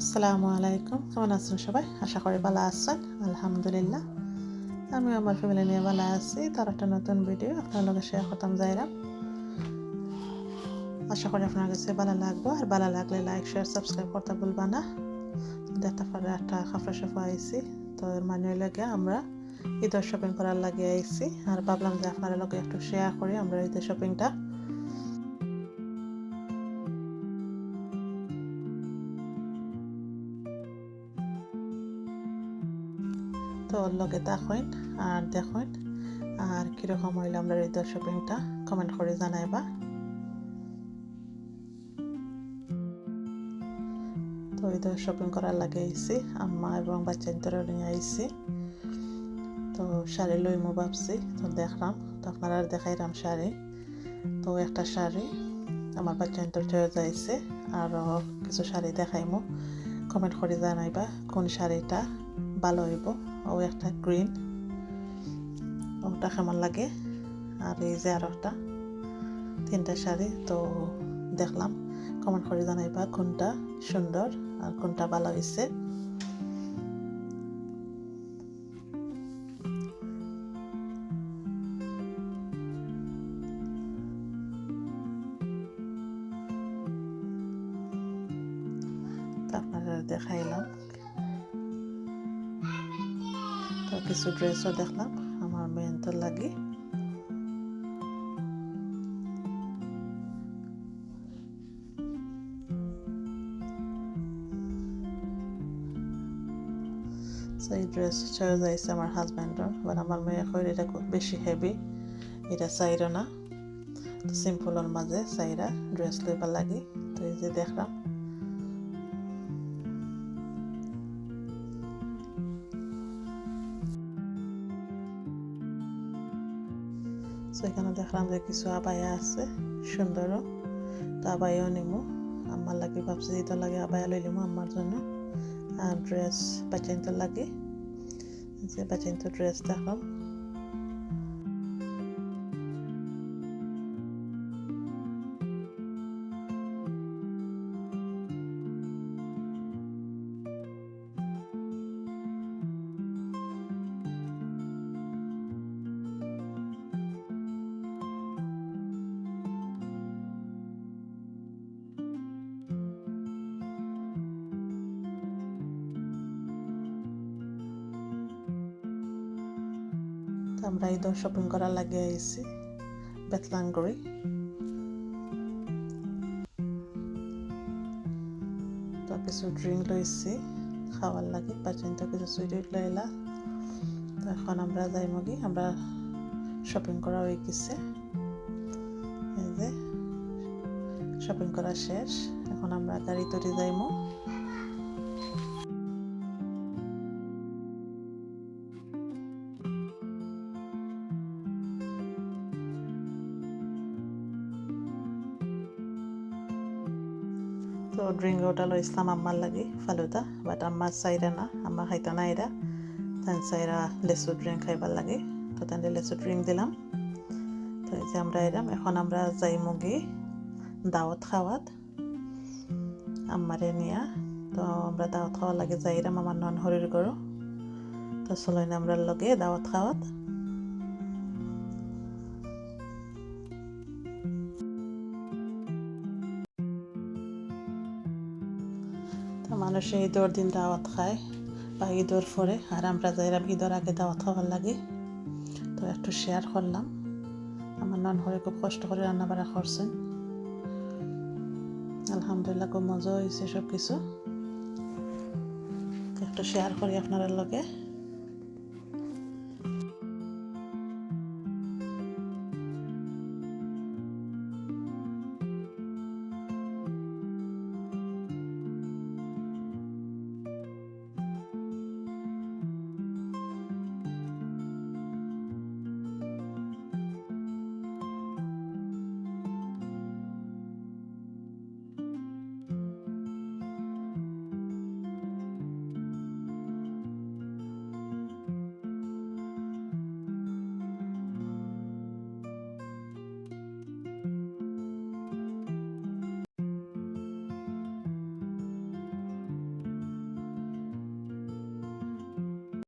আসসালামু আলাইকুম। কেমন আছেন সবাই? আশা করি ভালো আছেন। আলহামদুলিল্লাহ। আমি আমার ফ্যামিলি নিয়ে ভালো আছি। তার একটা নতুন ভিডিও আপনার লগে শেয়ার করতাম যাইরাম আশা করি আপনার কাছে ভালো লাগবে। আর ভালো লাগলে লাইক শেয়ার সাবস্ক্রাইব করতে ভুলবা না। দেখতে পারে একটা খাফরা সফা আইছি তো এর মানে লাগে আমরা ঈদের শপিং করার লাগে আইছি। আর ভাবলাম যে আপনার লগে একটু শেয়ার করি। আমরা ঈদের শপিংটা তো ওর লগে দেখুন আর দেখুন আর কীরকম হইল আমরা ঈদের শপিংটা কমেন্ট করে জানাইবা। তো ঈদের শপিং করার লাগে আইছি, আম্মা এবং বাচ্চা ইন্তরে নিয়ে আইছি। তো শাড়ি লইমু ভাবছি, তো দেখলাম, তো আপনারা দেখাইলাম শাড়ি। তো একটা শাড়ি আমার বাচ্চা ইন্তর চয়ে যাইছে, আর কিছু শাড়ি দেখাইমু। কমেন্ট করে জানাইবা কোন শাড়িটা ভালো হইব। ও একটা গ্রিন ওটা কেমন লাগে। আর এই যে আর একটা, তিনটা শাড়ি, তো দেখলাম। কমেন্ট করে জানাইবা কোনটা সুন্দর আর কোনটা ভালো হয়েছে আপনারা দেখাইলাম। কিছু ড্রেসও দেখলাম, আমার মেয়ের লাগে। সেই ড্রেস চয়ে যাইছে আমার হাজব্যান্ডর বাট আমার মেয়ে কইল এটা খুব বেশি হেভি এটা চাইরো না। সিম্পলের মাঝে চাইরা ড্রেস লইবার লাগে। তো এই যে দেখলাম। সো এখানে দেখলাম যে কিছু আবায়া আছে, সুন্দরও। তো আবায়াও নিমু। আমার লাগে ভাবছি তো লাগে আবায়া লই লিমু আমার জন্য। আর ড্রেস বাচ্চাইন লাগে। যে বাচ্চাইন তো ড্রেস দেখলাম আমরা ঈদ শপিং করার লাগে আইছি, বেতলাঙ্গুড়ি। তো কিছু ড্রিঙ্ক লইছি, খাওয়ার লাগে পাচিন্ত কিছু সুইট লইলা। তো এখন আমরা যাই মগি, আমরা শপিং করা হয়ে গেছে। এই যে শপিং করা শেষ, এখন আমরা গাড়ি তৈরি যাইমো। তো ড্রিঙ্ক ওটা লো ইসলাম আম্মার লাগে ফালুদা বাট আম্মার চাইরা না আম্মা খাইতা না এরা তান চাইরা লেচু ড্রিঙ্ক খাইবার লাগে তো তাদের লেচু ড্রিঙ্ক দিলাম। তো এই যে আমরা এরাম এখন আমরা যাই মুগি দাওয়াত খাওয়াত আম্মারে নিয়া। তো আমরা দাওয়াত খাওয়ার লাগে যাইরাম আমার নন হরির গরু তো চলাই আমরা লগে দাওয়াত খাওয়াত মানুষে ঈদর দিন দাওয়াত খায় বা ঈদর পরে, আর আমরা যাইলাম ঈদর আগে দাওয়াত খাওয়ার লাগে। তো একটু শেয়ার করলাম। আমার নন হরে খুব কষ্ট করে রান্না বাড়া করছেন। আলহামদুলিল্লাহ খুব মজা হয়েছে সব কিছু একটু শেয়ার করি আপনারা লগে।